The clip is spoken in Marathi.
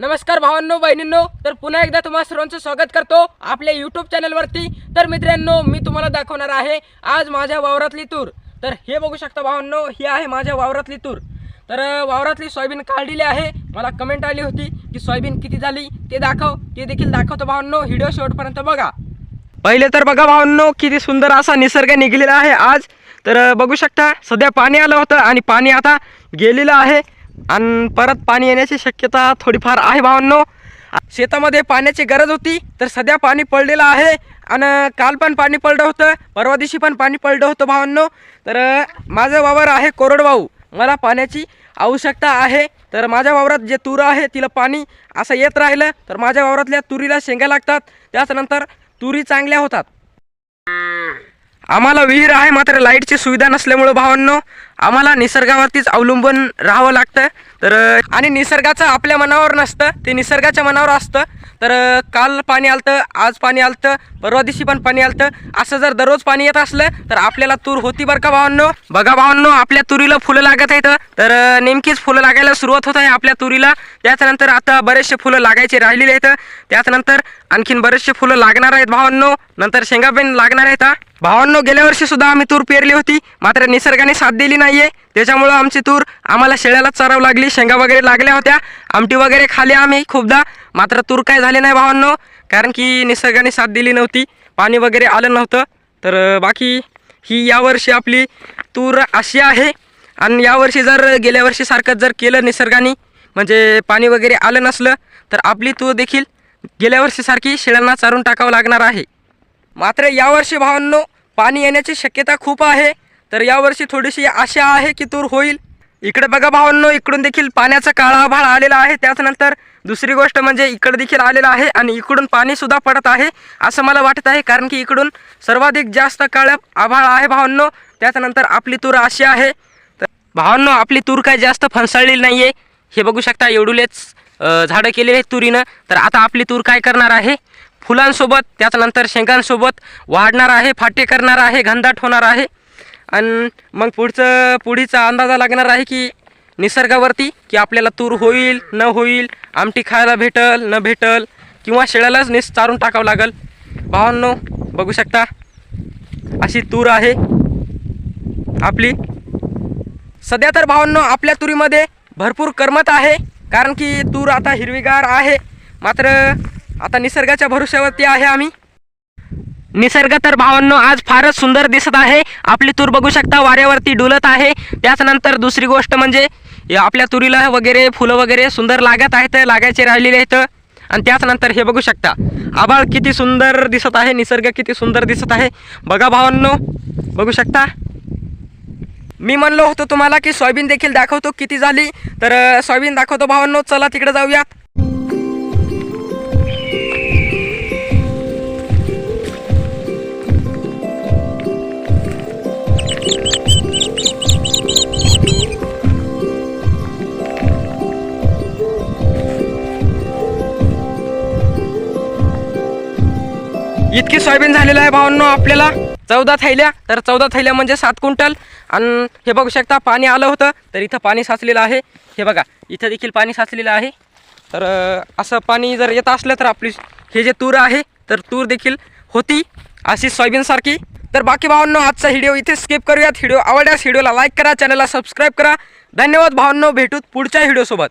नमस्कार भावांनो बहिणींनो. तर पुन्हा एकदा तुम्हा सर्वांचं स्वागत करतो आपल्या यूट्यूब चॅनलवरती तर मित्रांनो मी तुम्हाला दाखवणार आहे आज माझ्या वावरातली तूर तर हे बघू शकता भावांनो ही आहे माझ्या वावरातली तूर तर वावरातली सोयाबीन काढलेली आहे. मला कमेंट आली होती की सोयाबीन किती झाली ते दाखव. ते देखील दाखवतो भावांनो. व्हिडिओ शेवटपर्यंत बघा. पहिले तर बघा भावांनो किती सुंदर असा निसर्ग निघलेला आहे आज. तर बघू शकता सध्या पाणी आलं होतं आणि पाणी आता गेलेलं आहे. आणि परत पाणी येण्याची शक्यता थोडीफार आहे भावांनो. शेतामध्ये पाण्याची गरज होती तर सध्या पाणी पडलेलं आहे. आणि काल पण पाणी पडलं होतं परवा दिवशी पण पाणी पडलं होतं भावांनो. तर माझं वावर आहे कोरडवाहू. मला पाण्याची आवश्यकता आहे. तर माझ्या वावरात जे तूर आहे तिला पाणी असं येत राहिलं तर माझ्या वावरातल्या तुरीला शेंगा लागतात. त्याचनंतर तुरी चांगल्या होतात. आम्हाला विहीर आहे मात्र लाईटची सुविधा नसल्यामुळं भावांनो आम्हाला निसर्गावरतीच अवलंबून राहावं लागतं. तर आणि निसर्गाचं आपल्या मनावर नसतं ते निसर्गाच्या मनावर असतं. तर काल पाणी आलतं आज पाणी आलतं परवा दिवशी पण पाणी आलतं. असं जर दररोज पाणी येत असलं तर आपल्याला तूर होती बरं का भावांनो? बघा भावांनो आपल्या तुरीला फुलं लागत आहेत. तर नेमकीच फुलं लागायला सुरुवात होत आहे आपल्या तुरीला. त्याच्यानंतर आता बरेचसे फुलं लागायचे राहिलेले आहेत. त्याच्यानंतर आणखीन बरेचसे फुलं लागणार आहेत भावांनो. नंतर शेंगा पण लागणार आहेत हा. भावांनो गेल्या वर्षी सुद्धा आम्ही तूर पेरली होती. मात्र निसर्गाने साथ दिली नाहीये. त्याच्यामुळं आमची तूर आम्हाला शेळ्याला चराव लागली. शेंगा वगैरे लागल्या होत्या. आमटी वगैरे खाली आम्ही खूपदा. मात्र तूर काय झाले नाही भावांनो. कारण की निसर्गाने साथ दिली नव्हती. पाणी वगैरे आलं नव्हतं. तर बाकी ही यावर्षी आपली तूर अशी आहे. आणि यावर्षी जर गेल्या वर्षीसारखं जर केलं निसर्गाने म्हणजे पाणी वगैरे आलं नसलं तर आपली तूर देखील गेल्या वर्षीसारखी शेळ्यांना चारून टाकावं लागणार आहे. मात्र यावर्षी भावांनो पाणी येण्याची शक्यता खूप आहे. तर यावर्षी थोडीशी आशा आहे की तूर होईल. इकडे बघा भावांनो इकडून देखील पाण्याचा काळा आभाळ आलेला आहे. त्याचनंतर दुसरी गोष्ट म्हणजे इकडे देखील आलेलं आहे आणि इकडून पाणीसुद्धा पडत आहे असं मला वाटत आहे. कारण की इकडून सर्वाधिक जास्त काळा आभाळ आहे भावांनो. त्याच्यानंतर आपली तूर अशी आहे. तर भावांनो आपली तूर काय जास्त फणसाळलेली नाही आहे हे बघू शकता एवढूलेच झाडं केलेली आहेत तुरीनं. तर आता आपली तूर काय करणार आहे? फुलांसोबत त्याच्यानंतर शेंगांसोबत वाढणार आहे फाटे करणार आहे घनदाट होणार आहे. आणि मग पुढचं पुढीचा अंदाजा लागणार आहे की निसर्गावरती की आपल्याला तूर होईल न होईल आमटी खायला भेटल न भेटल किंवा शेळ्यालाच निस चारून टाकावं लागल. भावांनो बघू शकता अशी तूर आहे आपली. सध्या तर भावांनो आपल्या तुरीमध्ये भरपूर करमत आहे. कारण की तूर आता हिरवीगार आहे. मात्र आता निसर्गाच्या भरोश्यावरती आहे आम्ही. निसर्ग तर भावांनो आज फारच सुंदर दिसत आहे. आपली तूर बघू शकता वाऱ्यावरती डुलत आहे. त्याचनंतर दुसरी गोष्ट म्हणजे आपल्या तुरीला वगैरे फुलं वगैरे सुंदर लागत आहेत लागायचे राहिलेले आहेत. आणि त्याचनंतर हे बघू शकता आभाळ किती सुंदर दिसत आहे निसर्ग किती सुंदर दिसत आहे. बघा भावांनो बघू शकता. मी म्हणलो होतो तुम्हाला की सोयाबीन देखील दाखवतो किती झाली? तर सोयाबीन दाखवतो भावांनो चला तिकडे जाऊयात. इतकी सोयाबीन झालेलं आहे भावांनो आपल्याला. चौदा थैल्या तर चौदा थैल्या म्हणजे सात क्विंटल. आणि हे बघू शकता पाणी आलं होतं तर इथं पाणी साचलेलं आहे. हे बघा इथं देखील पाणी साचलेलं आहे. तर असं पाणी जर येत असलं तर आपली हे जे तूर आहे तर तूर देखील होती अशी सोयाबीनसारखी तर बाकी भावांनो आजचा व्हिडिओ इथे स्किप करूयात. व्हिडिओ आवडल्यास व्हिडिओला लाईक करा चॅनलला सबस्क्राईब करा. धन्यवाद भावांनो भेटूत पुढच्या व्हिडिओसोबत.